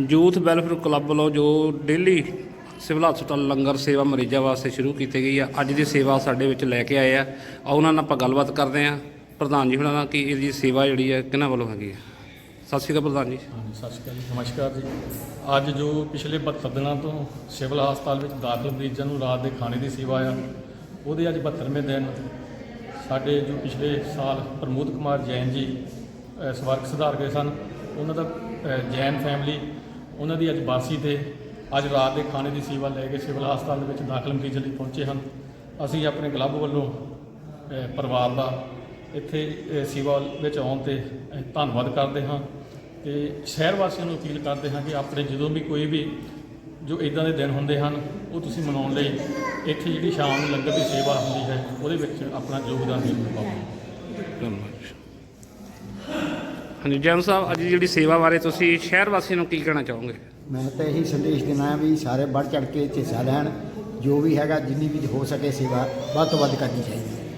Youth welfare club ਵੱਲੋਂ ਜੋ daily civil ਹਸਪਤਾਲ ਲੰਗਰ ਸੇਵਾ ਮਰੀਜ਼ਾਂ ਵਾਸਤੇ ਸ਼ੁਰੂ ਕੀਤੀ ਗਈ ਆ, ਅੱਜ ਦੀ ਸੇਵਾ ਸਾਡੇ ਵਿੱਚ ਲੈ ਕੇ ਆਏ ਆ। ਉਹਨਾਂ ਨਾਲ ਆਪਾਂ ਗੱਲਬਾਤ ਕਰਦੇ ਆ ਪ੍ਰਧਾਨ ਜੀ ਹੁਣਾਂ ਨਾਲ ਕਿ ਇਹਦੀ ਸੇਵਾ ਜਿਹੜੀ ਹੈ, ਕਿਹਨਾਂ ਵੱਲੋਂ ਹੈਗੀ ਆ? ਸਤਿ ਸ਼੍ਰੀ ਅਕਾਲ ਪ੍ਰਧਾਨ ਜੀ। ਹਾਂਜੀ, ਸਤਿ ਸ਼੍ਰੀ ਅਕਾਲ ਜੀ, ਨਮਸਕਾਰ ਜੀ। ਅੱਜ ਜੋ ਪਿਛਲੇ 72 ਦਿਨਾਂ ਤੋਂ ਸਿਵਲ ਹਸਪਤਾਲ ਵਿੱਚ ਦਾਖਲ ਮਰੀਜ਼ਾਂ ਨੂੰ ਰਾਤ ਦੇ ਖਾਣੇ ਦੀ ਸੇਵਾ ਆ, ਉਹਦੇ ਅੱਜ 72ਵੇਂ ਦਿਨ। ਸਾਡੇ ਜੋ ਪਿਛਲੇ ਸਾਲ ਪ੍ਰਮੋਦ ਕੁਮਾਰ ਜੈਨ ਜੀ ਸਵਰਗ ਸੁਧਾਰ ਗਏ ਸਨ। ਉਹਨਾਂ ਦਾ ਜੈਨ ਫੈਮਿਲੀ ਉਹਨਾਂ ਦੀ ਅੱਜ ਬਾਰਸੀ ਤੇ ਅੱਜ ਰਾਤ ਦੇ ਖਾਣੇ ਦੀ ਸੇਵਾ ਲੈ ਕੇ ਸਿਵਲ ਹਸਪਤਾਲ ਦੇ ਵਿੱਚ ਦਾਖਲ ਮਰੀਜ਼ਾਂ ਲਈ ਪਹੁੰਚੇ ਹਨ। ਅਸੀਂ ਆਪਣੇ ਕਲੱਬ ਵੱਲੋਂ ਪਰਿਵਾਰ ਦਾ ਇੱਥੇ ਸੇਵਾ ਵਿੱਚ ਆਉਣ ਤੇ ਧੰਨਵਾਦ ਕਰਦੇ ਹਾਂ ਤੇ ਸ਼ਹਿਰ ਵਾਸੀਆਂ ਨੂੰ ਅਪੀਲ ਕਰਦੇ ਹਾਂ ਕਿ ਆਪਣੇ ਜਦੋਂ ਵੀ ਕੋਈ ਵੀ ਜੋ ਇਦਾਂ ਦੇ ਦਿਨ ਹੁੰਦੇ ਹਨ, ਉਹ ਤੁਸੀਂ ਮਨਾਉਣ ਲਈ ਇੱਥੇ ਜਿਹੜੀ ਸ਼ਾਮ ਨੂੰ ਲੰਗਰ ਦੀ ਸੇਵਾ ਹੁੰਦੀ ਹੈ, ਉਹਦੇ ਵਿੱਚ ਆਪਣਾ ਯੋਗਦਾਨ ਜ਼ਰੂਰ ਪਾਓ। ਧੰਨਵਾਦ। ਹਾਂਜੀ, ਜੈਨ ਸਾਹਿਬ, ਅੱਜ ਦੀ ਜਿਹੜੀ ਸੇਵਾ ਬਾਰੇ ਤੁਸੀਂ ਸ਼ਹਿਰ ਵਾਸੀਆਂ ਨੂੰ ਕੀ ਕਹਿਣਾ ਚਾਹੋਗੇ? ਮੈਂ ਤਾਂ ਇਹੀ ਸੰਦੇਸ਼ ਦੇਣਾ ਹੈ ਵੀ ਸਾਰੇ ਵੱਧ ਚੜ ਕੇ ਹਿੱਸਾ ਲੈਣ, ਜੋ ਵੀ ਹੈਗਾ, ਜਿੰਨੀ ਵੀ ਹੋ ਸਕੇ ਸੇਵਾ ਵੱਧ ਤੋਂ ਵੱਧ ਕਰਨੀ ਚਾਹੀਦੀ ਹੈ।